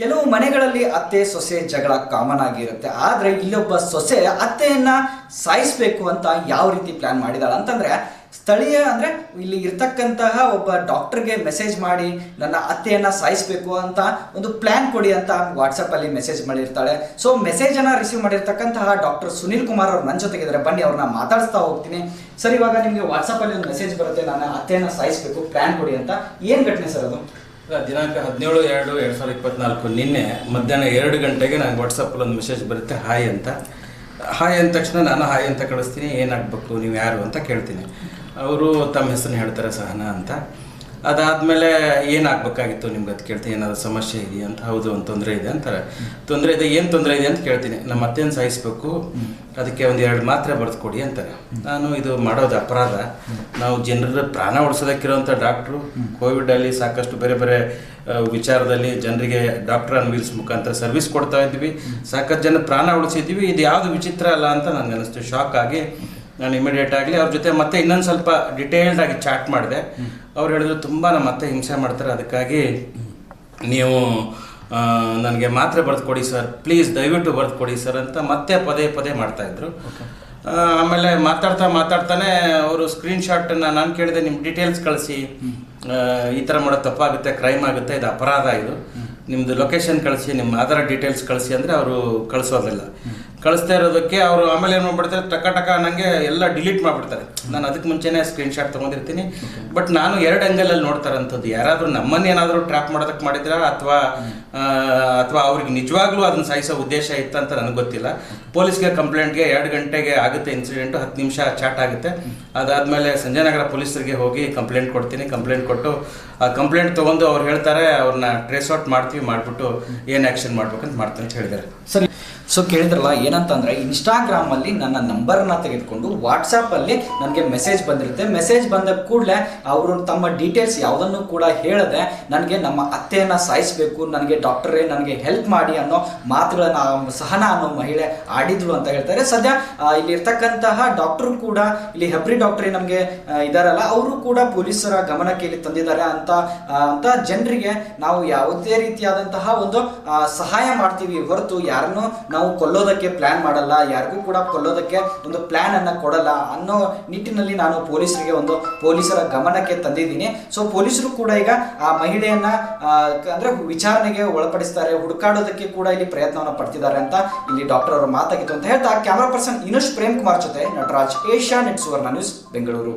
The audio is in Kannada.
ಕೆಲವು ಮನೆಗಳಲ್ಲಿ ಅತ್ತೆ ಸೊಸೆ ಜಗಳ ಕಾಮನ್ ಆಗಿರುತ್ತೆ. ಆದ್ರೆ ಇಲ್ಲೊಬ್ಬ ಸೊಸೆ ಅತ್ತೆಯನ್ನ ಸಾಯಿಸ್ಬೇಕು ಅಂತ ಯಾವ ರೀತಿ ಪ್ಲಾನ್ ಮಾಡಿದಾಳ ಅಂತಂದ್ರೆ, ಸ್ಥಳೀಯ ಅಂದ್ರೆ ಇಲ್ಲಿ ಇರ್ತಕ್ಕಂತಹ ಒಬ್ಬ ಡಾಕ್ಟರ್ಗೆ ಮೆಸೇಜ್ ಮಾಡಿ, ನನ್ನ ಅತ್ತೆಯನ್ನ ಸಾಯಿಸ್ಬೇಕು ಅಂತ ಒಂದು ಪ್ಲಾನ್ ಕೊಡಿ ಅಂತ ವಾಟ್ಸಪ್ ಅಲ್ಲಿ ಮೆಸೇಜ್ ಮಾಡಿರ್ತಾಳೆ. ಸೊ ಮೆಸೇಜ್ ಅನ್ನ ರಿಸೀವ್ ಮಾಡಿರ್ತಕ್ಕಂತಹ ಡಾಕ್ಟರ್ ಸುನಿಲ್ ಕುಮಾರ್ ಅವ್ರು ನನ್ನ ಜೊತೆಗಿದ್ದಾರೆ. ಬನ್ನಿ ಅವ್ರನ್ನ ಮಾತಾಡಿಸ್ತಾ ಹೋಗ್ತೀನಿ. ಸರ್, ಇವಾಗ ನಿಮಗೆ ವಾಟ್ಸಪ್ ಅಲ್ಲಿ ಒಂದು ಮೆಸೇಜ್ ಬರುತ್ತೆ, ನನ್ನ ಅತ್ತೆಯನ್ನ ಸಾಯಿಸ್ಬೇಕು ಪ್ಲಾನ್ ಕೊಡಿ ಅಂತ. ಏನ್ ಘಟನೆ ಸರ್ ಅದು? ದಿನಾಂಕ ಹದಿನೇಳು ಎರಡು ಎರಡು ಸಾವಿರದ ಇಪ್ಪತ್ನಾಲ್ಕು ನಿನ್ನೆ ಮಧ್ಯಾಹ್ನ ಎರಡು ಗಂಟೆಗೆ ನಂಗೆ ವಾಟ್ಸಪ್ಪಲ್ಲಿ ಒಂದು ಮೆಸೇಜ್ ಬರುತ್ತೆ ಹಾಯ್ ಅಂತ. ಹಾಯ್ ಅಂದ ತಕ್ಷಣ ನಾನು ಹಾಯ್ ಅಂತ ಕಳಿಸ್ತೀನಿ. ಏನಾಗಬೇಕು ನೀವು ಯಾರು? ಅಂತ ಕೇಳ್ತೀನಿ. ಅವರು ತಮ್ಮ ಹೆಸರನ್ನ ಹೇಳ್ತಾರೆ ಸಹನಾ ಅಂತ. ಅದಾದಮೇಲೆ ಏನಾಗಬೇಕಾಗಿತ್ತು ನಿಮ್ಗೆ ಅದು ಕೇಳ್ತೀನಿ? ಏನಾದರೂ ಸಮಸ್ಯೆ ಇದೆಯಾ ಅಂತ? ಹೌದು, ಒಂದು ತೊಂದರೆ ಇದೆ ಅಂತಾರೆ. ತೊಂದರೆ ಇದೆ, ಏನು ತೊಂದರೆ ಇದೆ ಅಂತ ಕೇಳ್ತೀನಿ. ನಮ್ಮ ಅತ್ತೆಯನ್ನು ಸಾಯಿಸ್ಬೇಕು. ಅದಕ್ಕೆ ಒಂದು ಎರಡು ಮಾತ್ರೆ ಬರೆದು ಅಂತಾರೆ. ನಾನು ಇದು ಮಾಡೋದು ಅಪರಾಧ. ನಾವು ಜನರ ಪ್ರಾಣ ಉಳಿಸೋದಕ್ಕಿರೋಂಥ ಡಾಕ್ಟ್ರು. ಕೋವಿಡಲ್ಲಿ ಸಾಕಷ್ಟು ಬೇರೆ ಬೇರೆ ವಿಚಾರದಲ್ಲಿ ಜನರಿಗೆ ಡಾಕ್ಟರ್ ಆನ್ ವೀಲ್ಸ್ ಮುಖಾಂತರ ಸರ್ವಿಸ್ ಕೊಡ್ತಾ ಇದ್ವಿ. ಸಾಕಷ್ಟು ಜನ ಪ್ರಾಣ ಉಳಿಸಿದ್ವಿ. ಇದು ಯಾವುದು ವಿಚಿತ್ರ ಅಲ್ಲ ಅಂತ ನನಗೆ ಅನಿಸ್ತು ಶಾಕ್ ಆಗಿ ನಾನು ಇಮಿಡಿಯೇಟ್ ಆಗಲಿ ಅವ್ರ ಜೊತೆ ಮತ್ತೆ ಇನ್ನೊಂದು ಸ್ವಲ್ಪ ಡಿಟೇಲ್ಡ್ ಆಗಿ ಚಾಟ್ ಮಾಡಿದೆ. ಅವ್ರು ಹೇಳಿದ್ರು ತುಂಬ ನಮ್ಮ ಮತ್ತೆ ಹಿಂಸೆ ಮಾಡ್ತಾರೆ ಅದಕ್ಕಾಗಿ ನೀವು ನನಗೆ ಮಾತ್ರೆ ಬರೆದು ಕೊಡಿ ಸರ್ ಪ್ಲೀಸ್ ದಯವಿಟ್ಟು ಬರೆದು ಕೊಡಿ ಸರ್ ಅಂತ ಮತ್ತೆ ಪದೇ ಪದೇ ಮಾಡ್ತಾ ಇದ್ರು. ಆಮೇಲೆ ಮಾತಾಡ್ತಾ ಮಾತಾಡ್ತಾನೆ ಅವರು ಸ್ಕ್ರೀನ್ ಶಾಟನ್ನು ನಾನು ಕೇಳಿದೆ ನಿಮ್ಮ ಡೀಟೇಲ್ಸ್ ಕಳಿಸಿ. ಈ ಥರ ಮಾಡೋದು ತಪ್ಪಾಗುತ್ತೆ ಕ್ರೈಮ್ ಆಗುತ್ತೆ ಇದು ಅಪರಾಧ ಇದು. ನಿಮ್ಮದು ಲೊಕೇಶನ್ ಕಳಿಸಿ ನಿಮ್ಮ ಆಧಾರ್ ಡೀಟೇಲ್ಸ್ ಕಳಿಸಿ ಅಂದರೆ ಅವರು ಕಳಿಸೋದಿಲ್ಲ. ಕಳಿಸ್ತಾ ಇರೋದಕ್ಕೆ ಅವರು ಆಮೇಲೆ ಏನು ಮಾಡ್ಬಿಡ್ತಾರೆ, ಟಕ ಟಕ ನನಗೆ ಎಲ್ಲ ಡಿಲೀಟ್ ಮಾಡಿಬಿಡ್ತಾರೆ. ನಾನು ಅದಕ್ಕೆ ಮುಂಚೆನೇ ಸ್ಕ್ರೀನ್ ಶಾಟ್ ತೊಗೊಂಡಿರ್ತೀನಿ. ಬಟ್ ನಾನು ಎರಡು ಆ್ಯಂಗಲಲ್ಲಿ ನೋಡ್ತಾರಂಥದ್ದು ಯಾರಾದರೂ ನಮ್ಮನ್ನೇನಾದರೂ ಟ್ರ್ಯಾಪ್ ಮಾಡೋದಕ್ಕೆ ಮಾಡಿದ್ರ ಅಥವಾ ಅಥವಾ ಅವ್ರಿಗೆ ನಿಜವಾಗ್ಲೂ ಅದನ್ನ ಸಾಯಿಸೋ ಉದ್ದೇಶ ಇತ್ತು ಅಂತ ನನಗೆ ಗೊತ್ತಿಲ್ಲ. ಪೊಲೀಸ್ಗೆ ಕಂಪ್ಲೇಂಟ್ಗೆ ಎರಡು ಗಂಟೆಗೆ ಆಗುತ್ತೆ ಇನ್ಸಿಡೆಂಟು ಹತ್ತು ನಿಮಿಷ ಚಾಟ್ ಆಗುತ್ತೆ. ಅದಾದಮೇಲೆ ಸಂಜಯನಗರ ಪೊಲೀಸರಿಗೆ ಹೋಗಿ ಕಂಪ್ಲೇಂಟ್ ಕೊಡ್ತೀನಿ. ಕಂಪ್ಲೇಂಟ್ ಕೊಟ್ಟು, ಆ ಕಂಪ್ಲೇಂಟ್ ತೊಗೊಂಡು ಅವ್ರು ಹೇಳ್ತಾರೆ ಅವ್ರನ್ನ ಟ್ರೇಸ್ ಔಟ್ ಮಾಡ್ತೀವಿ, ಮಾಡಿಬಿಟ್ಟು ಏನು ಆ್ಯಕ್ಷನ್ ಮಾಡ್ಬೇಕಂತ ಮಾಡ್ತೀನಿ ಅಂತ ಹೇಳಿದ್ದಾರೆ. ಸರಿ. ಸೊ ಕೇಳಿದ್ರಲ್ಲ ಏನಂತಂದ್ರೆ ಇನ್ಸ್ಟಾಗ್ರಾಮ್ ಅಲ್ಲಿ ನನ್ನ ನಂಬರ್ನ ತೆಗೆದುಕೊಂಡು ವಾಟ್ಸಪ್ಪಲ್ಲಿ ನನಗೆ ಮೆಸೇಜ್ ಬಂದಿರುತ್ತೆ. ಮೆಸೇಜ್ ಬಂದ ಕೂಡಲೇ ಅವರು ತಮ್ಮ ಡೀಟೇಲ್ಸ್ ಯಾವುದನ್ನು ಕೂಡ ಹೇಳದೆ ನನಗೆ ನಮ್ಮ ಅತ್ತೆಯನ್ನ ಸಾಯಿಸಬೇಕು, ನನಗೆ ಡಾಕ್ಟರೇ ನನಗೆ ಹೆಲ್ಪ್ ಮಾಡಿ ಅನ್ನೋ ಮಾತುಗಳನ್ನು ಸಹನ ಅನ್ನೋ ಮಹಿಳೆ ಆಡಿದ್ರು ಅಂತ ಹೇಳ್ತಾರೆ. ಸದ್ಯ ಇಲ್ಲಿ ಇರ್ತಕ್ಕಂತಹ ಡಾಕ್ಟರ್ ಕೂಡ, ಇಲ್ಲಿ ಹೆಬ್ರಿ ಡಾಕ್ಟರ್ ನಮಗೆ ಇದಾರಲ್ಲ, ಅವರು ಕೂಡ ಪೊಲೀಸರ ಗಮನಕ್ಕೆ ಇಲ್ಲಿ ತಂದಿದ್ದಾರೆ ಅಂತ ಅಂತ ಜನರಿಗೆ ನಾವು ಯಾವುದೇ ರೀತಿಯಾದಂತಹ ಒಂದು ಸಹಾಯ ಮಾಡ್ತೀವಿ ಹೊರತು ಯಾರನ್ನು ನಾವು ಕೊಲ್ಲೋದಕ್ಕೆ ಪ್ಲಾನ್ ಮಾಡಲ್ಲ, ಯಾರಿಗೂ ಕೂಡ ಕೊಲ್ಲೋದಕ್ಕೆ ಒಂದು ಪ್ಲಾನ್ ಅನ್ನ ಕೊಡಲ್ಲ ಅನ್ನೋ ನಿಟ್ಟಿನಲ್ಲಿ ನಾನು ಪೊಲೀಸರಿಗೆ ಒಂದು ಪೊಲೀಸರ ಗಮನಕ್ಕೆ ತಂದಿದ್ದೀನಿ. ಸೊ ಪೊಲೀಸರು ಕೂಡ ಈಗ ಆ ಮಹಿಳೆಯನ್ನ ಅಂದ್ರೆ ವಿಚಾರಣೆಗೆ ಒಳಪಡಿಸ್ತಾರೆ, ಹುಡುಕಾಡೋದಕ್ಕೆ ಕೂಡ ಇಲ್ಲಿ ಪ್ರಯತ್ನವನ್ನು ಪಡ್ತಿದ್ದಾರೆ ಅಂತ ಇಲ್ಲಿ ಡಾಕ್ಟರ್ ಅವರು ಮಾತಾಗಿತ್ತು ಅಂತ ಹೇಳ್ತಾ ಕ್ಯಾಮರಾ ಪರ್ಸನ್ ಇನುಷ್ ಪ್ರೇಮ್ ಕುಮಾರ್ ಜೊತೆ Nataraj Asia net Suvarna news Bengaluru.